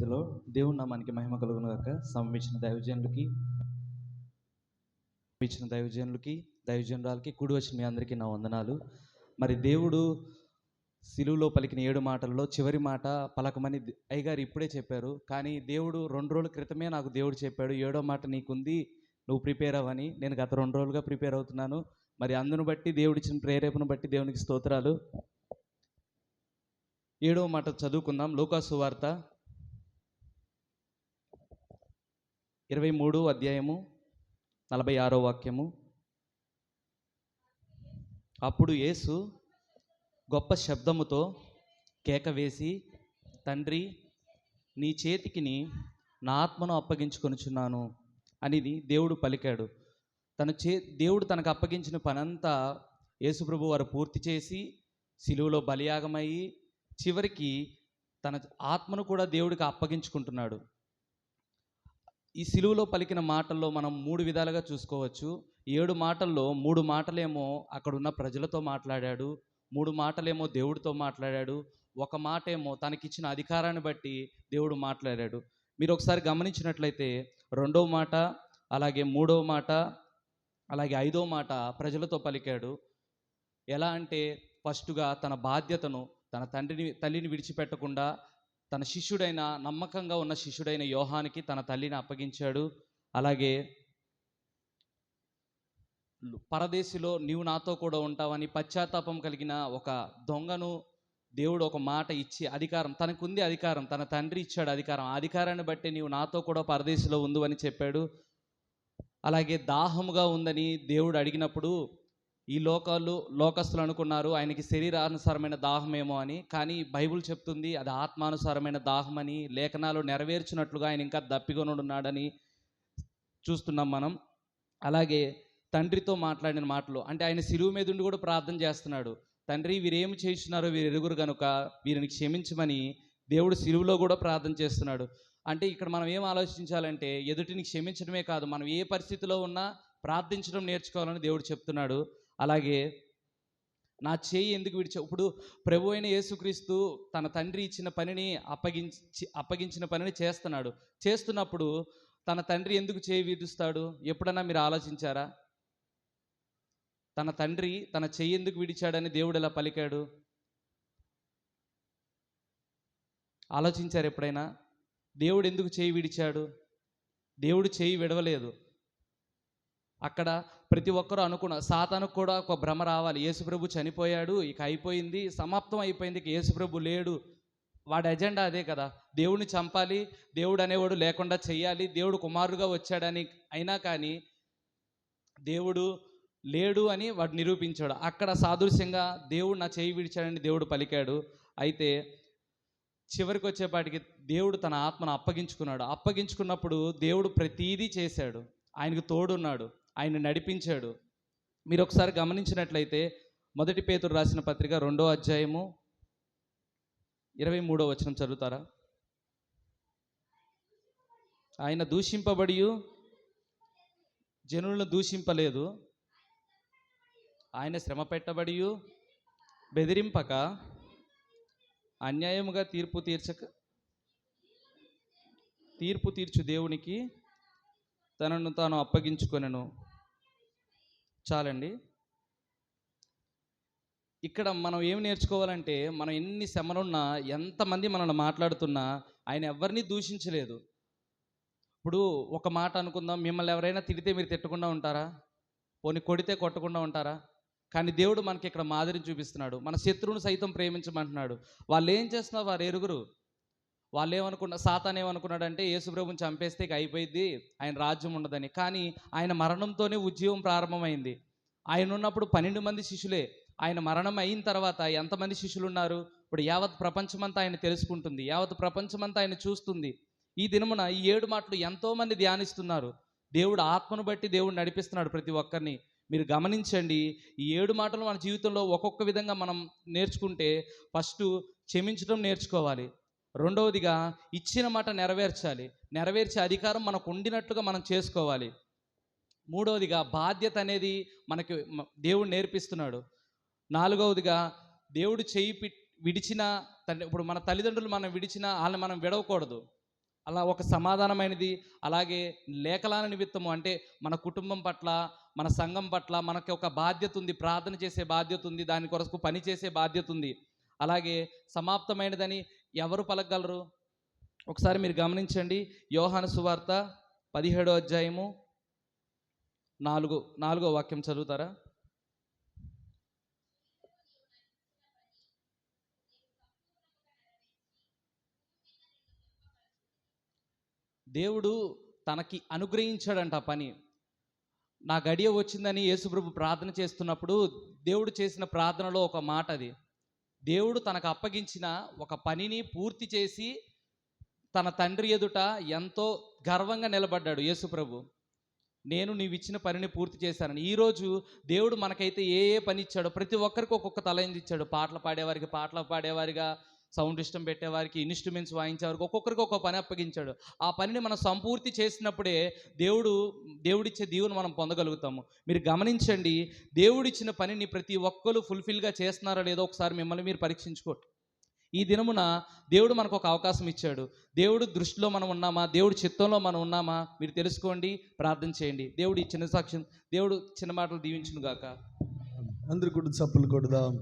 స్థితిలో దేవుని నామానికి మహిమ కలుగును గాక. సంభించిన దైవజనులకి ఇచ్చిన దైవజనులకి దైవజనురాలకి కూడి వచ్చిన మీ అందరికీ నా వందనాలు. మరి దేవుడు సిలువులో పలికిన ఏడు మాటల్లో చివరి మాట పలకమని అయ్యగారు ఇప్పుడే చెప్పారు. కానీ దేవుడు రెండు రోజుల క్రితమే నాకు దేవుడు చెప్పాడు ఏడో మాట నీకుంది నువ్వు ప్రిపేర్ అవ్వని. నేను గత రెండు రోజులుగా ప్రిపేర్ అవుతున్నాను. మరి అందును బట్టి దేవుడిచ్చిన ప్రేరేపను బట్టి దేవునికి స్తోత్రాలు. ఏడవ మాట చదువుకుందాం. లోకాసు వార్త ఇరవై మూడు అధ్యాయము నలభై ఆరో వాక్యము. అప్పుడు యేసు గొప్ప శబ్దముతో కేక వేసి తండ్రి నీ చేతికిని నా ఆత్మను అప్పగించుకొనుచున్నాను అనేది దేవుడు పలికాడు. తన చే దేవుడు తనకు అప్పగించిన పనంతా యేసుప్రభు వారు పూర్తి చేసి సిలువలో బలియాగమయ్యి చివరికి తన ఆత్మను కూడా దేవుడికి అప్పగించుకుంటున్నాడు. ఈ సిలువలో పలికిన మాటల్లో మనం మూడు విధాలుగా చూసుకోవచ్చు. ఏడు మాటల్లో మూడు మాటలేమో అక్కడున్న ప్రజలతో మాట్లాడాడు. మూడు మాటలేమో దేవుడితో మాట్లాడాడు. ఒక మాట ఏమో తనకిచ్చిన అధికారాన్ని బట్టి దేవుడు మాట్లాడాడు. మీరు ఒకసారి గమనించినట్లయితే రెండవ మాట అలాగే మూడవ మాట అలాగే ఐదవ మాట ప్రజలతో పలికాడు. ఎలా అంటే ఫస్ట్గా తన బాధ్యతను తన తండ్రిని తల్లిని విడిచిపెట్టకుండా తన శిష్యుడైన నమ్మకంగా ఉన్న శిష్యుడైన యోహానికి తన తల్లిని అప్పగించాడు. అలాగే పరదేశిలో నీవు నాతో కూడా ఉంటావని పశ్చాత్తాపం కలిగిన ఒక దొంగను దేవుడు ఒక మాట ఇచ్చి అధికారం తనకుంది అధికారం తన తండ్రి ఇచ్చాడు అధికారం. ఆ అధికారాన్ని బట్టి నీవు నాతో కూడా పరదేశిలో ఉందని అని చెప్పాడు. అలాగే దాహముగా ఉందని దేవుడు అడిగినప్పుడు ఈ లోకాలు లోకస్తులు అనుకున్నారు ఆయనకి శరీరానుసారమైన దాహమేమో అని. కానీ బైబిల్ చెప్తుంది అది ఆత్మానుసారమైన దాహమని లేఖనాలు నెరవేర్చినట్లుగా ఆయన ఇంకా దప్పికొనున్నాడని చూస్తున్నాం మనం. అలాగే తండ్రితో మాట్లాడిన మాటలు అంటే ఆయన సిలువు మీద ఉండి కూడా ప్రార్థన చేస్తున్నాడు. తండ్రి వీరేమి చేస్తున్నారో వీరు ఎరుగురు కనుక వీరిని క్షమించమని దేవుడు సిలువులో కూడా ప్రార్థన చేస్తున్నాడు. అంటే ఇక్కడ మనం ఏం ఆలోచించాలంటే ఎదుటిని క్షమించడమే కాదు మనం ఏ పరిస్థితిలో ఉన్నా ప్రార్థించడం నేర్చుకోవాలని దేవుడు చెప్తున్నాడు. అలాగే నా చేయి ఎందుకు విడిచా? ఇప్పుడు ప్రభు అయిన యేసుక్రీస్తు తన తండ్రి ఇచ్చిన పనిని అప్పగించి అప్పగించిన పనిని చేస్తున్నాడు. చేస్తున్నప్పుడు తన తండ్రి ఎందుకు చేయి విడుస్తాడు? ఎప్పుడన్నా మీరు ఆలోచించారా? తన తండ్రి తన చెయ్యి ఎందుకు విడిచాడని దేవుడు ఎలా పలికాడు? ఆలోచించారు ఎప్పుడైనా? దేవుడు ఎందుకు చేయి విడిచాడు? దేవుడు చేయి విడవలేదు. అక్కడ ప్రతి ఒక్కరూ అనుకున్న సాతానికి కూడా ఒక భ్రమ రావాలి. యేసుప్రభు చనిపోయాడు ఇక అయిపోయింది సమాప్తం అయిపోయింది ఇక యేసుప్రభు లేడు. వాడి ఎజెండా అదే కదా. దేవుడిని చంపాలి దేవుడు అనేవాడు లేకుండా చెయ్యాలి దేవుడు కుమారుడుగా వచ్చాడని అయినా కానీ దేవుడు లేడు అని వాడు నిరూపించాడు. అక్కడ సాదృశ్యంగా దేవుడు నా చేయి విడిచాడని దేవుడు పలికాడు. అయితే చివరికి వచ్చేపాటికి దేవుడు తన ఆత్మను అప్పగించుకున్నాడు. అప్పగించుకున్నప్పుడు దేవుడు ప్రతీదీ చేశాడు. ఆయనకు తోడున్నాడు. ఆయన నడిపించాడు. మీరు ఒకసారి గమనించినట్లయితే మొదటి పేతురు రాసిన పత్రిక రెండో అధ్యాయము ఇరవై మూడో వచనం చదువుతారా? ఆయన దూషింపబడి జనులను దూషింపలేదు. ఆయన శ్రమ పెట్టబడి బెదిరింపక అన్యాయముగా తీర్పు తీర్చక తీర్పు తీర్చు దేవునికి తనను తాను అప్పగించుకొనెను. చాలండి. ఇక్కడ మనం ఏం నేర్చుకోవాలంటే మనం ఎన్ని శ్రమలున్నా ఎంతమంది మనల్ని మాట్లాడుతున్నా ఆయన ఎవరిని దూషించలేదు. ఇప్పుడు ఒక మాట అనుకుందాం మిమ్మల్ని ఎవరైనా తిడితే మీరు తిట్టకుండా ఉంటారా? పోనీ కొడితే కొట్టకుండా ఉంటారా? కానీ దేవుడు మనకి ఇక్కడ మాదిరిని చూపిస్తున్నాడు. మన శత్రువును సైతం ప్రేమించమంటున్నాడు. వాళ్ళు ఏం చేస్తున్నారు? వారు ఎరుగురు వాళ్ళు ఏమనుకున్న సాతాన్ ఏమనుకున్నాడంటే యేసుప్రభుని చంపేస్తే ఇక అయిపోయింది ఆయన రాజ్యం ఉండదని. కానీ ఆయన మరణంతోనే ఉద్యమం ప్రారంభమైంది. ఆయన ఉన్నప్పుడు పన్నెండు మంది శిష్యులే. ఆయన మరణం అయిన తర్వాత ఎంతమంది శిష్యులు ఉన్నారు ఇప్పుడు యావత్ ప్రపంచమంతా ఆయన తెలుసుకుంటుంది యావత్ ప్రపంచమంతా ఆయన చూస్తుంది. ఈ దినమున ఈ ఏడు మాటలు ఎంతోమంది ధ్యానిస్తున్నారు. దేవుడు ఆత్మను బట్టి దేవుడు నడిపిస్తున్నాడు ప్రతి ఒక్కరిని. మీరు గమనించండి ఈ ఏడు మాటలు మన జీవితంలో ఒక్కొక్క విధంగా మనం నేర్చుకుంటే ఫస్ట్ క్షమించడం నేర్చుకోవాలి. రెండవదిగా ఇచ్చిన మాట నెరవేర్చాలి. నెరవేర్చే అధికారం మనకు ఉండినట్లుగా మనం చేసుకోవాలి. మూడవదిగా బాధ్యత అనేది మనకి దేవుడు నేర్పిస్తున్నాడు. నాలుగవదిగా దేవుడు చేయి విడిచిన తండ్రి ఇప్పుడు మన తల్లిదండ్రులు మనం విడిచినా వాళ్ళని మనం విడవకూడదు. అలా ఒక సమాధానమైనది అలాగే లేఖలాన నిమిత్తము అంటే మన కుటుంబం పట్ల మన సంఘం పట్ల మనకి ఒక బాధ్యత ఉంది. ప్రార్థన చేసే బాధ్యత ఉంది. దాని కొరకు పని చేసే బాధ్యత ఉంది. అలాగే సమాప్తమైనదని ఎవరు పలకగలరు? ఒకసారి మీరు గమనించండి. యోహాను సువార్త పదిహేడో అధ్యాయము నాలుగు నాలుగో వాక్యం చదువుతారా? దేవుడు తనకి అనుగ్రహించాడంట ఆ పని. నా గడియ వచ్చిందని యేసుప్రభు ప్రార్థన చేస్తున్నప్పుడు దేవుడు చేసిన ప్రార్థనలో ఒక మాట అది దేవుడు తనకు అప్పగించిన ఒక పనిని పూర్తి చేసి తన తండ్రి ఎదుట ఎంతో గర్వంగా నిలబడ్డాడు యేసుప్రభు నేను నీవు ఇచ్చిన పనిని పూర్తి చేశానని. ఈరోజు దేవుడు మనకైతే ఏ ఏ పని ఇచ్చాడో ప్రతి ఒక్కరికి ఒక్కొక్క తల ఇచ్చాడు? పాటలు పాడేవారికి పాటలు పాడేవారిగా సౌండ్ సిస్టమ్ పెట్టేవారికి ఇన్స్ట్రుమెంట్స్ వాయించేవారికి ఒక్కొక్కరికి ఒక్కొక్క పని అప్పగించాడు. ఆ పనిని మనం సంపూర్తి చేసినప్పుడే దేవుడు దేవుడిచ్చే దీవును మనం పొందగలుగుతాము. మీరు గమనించండి దేవుడిచ్చిన పనిని ప్రతి ఒక్కరు ఫుల్ఫిల్గా చేస్తున్నారో లేదో ఒకసారి మిమ్మల్ని మీరు పరీక్షించుకోండి. ఈ దినమున దేవుడు మనకు ఒక అవకాశం ఇచ్చాడు. దేవుడు దృష్టిలో మనం ఉన్నామా? దేవుడి చిత్తంలో మనం ఉన్నామా? మీరు తెలుసుకోండి ప్రార్థన చేయండి. దేవుడు ఈ చిన్న సాక్ష్యం దేవుడు చిన్న మాటలు దీవించును గాక అందరు కూడా చప్పులు కొడదాం.